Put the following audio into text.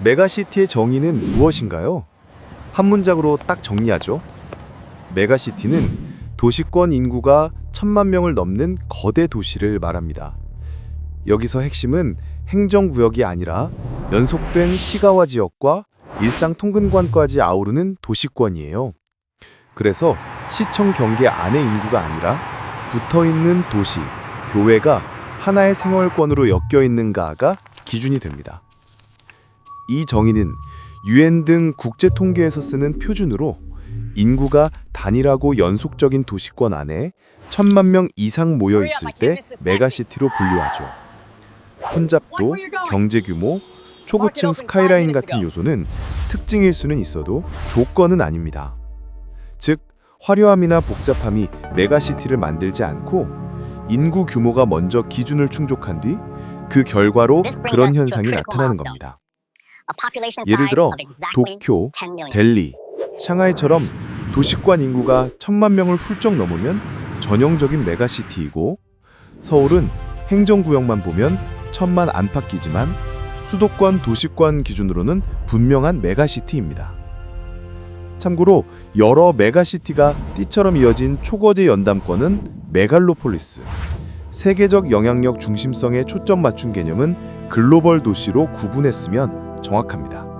메가시티의 정의는 무엇인가요? 한 문장으로 딱 정리하죠. 메가시티는 도시권 인구가 천만 명을 넘는 거대 도시를 말합니다. 여기서 핵심은 행정구역이 아니라 연속된 시가와 지역과 일상 통근관까지 아우르는 도시권이에요. 그래서 시청 경계 안의 인구가 아니라 붙어 있는 도시, 교외가 하나의 생활권으로 엮여 있는가가 기준이 됩니다. 이 정의는 유엔 등 국제 통계에서 쓰는 표준으로 인구가 단일하고 연속적인 도시권 안에 천만 명 이상 모여 있을 때 메가시티로 분류하죠. 혼잡도, 경제 규모, 초고층 스카이라인 같은 요소는 특징일 수는 있어도 조건은 아닙니다. 즉, 화려함이나 복잡함이 메가시티를 만들지 않고 인구 규모가 먼저 기준을 충족한 뒤 그 결과로 그런 현상이 나타나는 겁니다. 예를 들어 도쿄, 델리, 샹하이처럼 도시권 인구가 천만 명을 훌쩍 넘으면 전형적인 메가시티이고 서울은 행정구역만 보면 천만 안팎이지만 수도권 도시권 기준으로는 분명한 메가시티입니다. 참고로 여러 메가시티가 띠처럼 이어진 초거대 연담권은 메갈로폴리스, 세계적 영향력 중심성에 초점 맞춘 개념은 글로벌 도시로 구분했으면 정확합니다.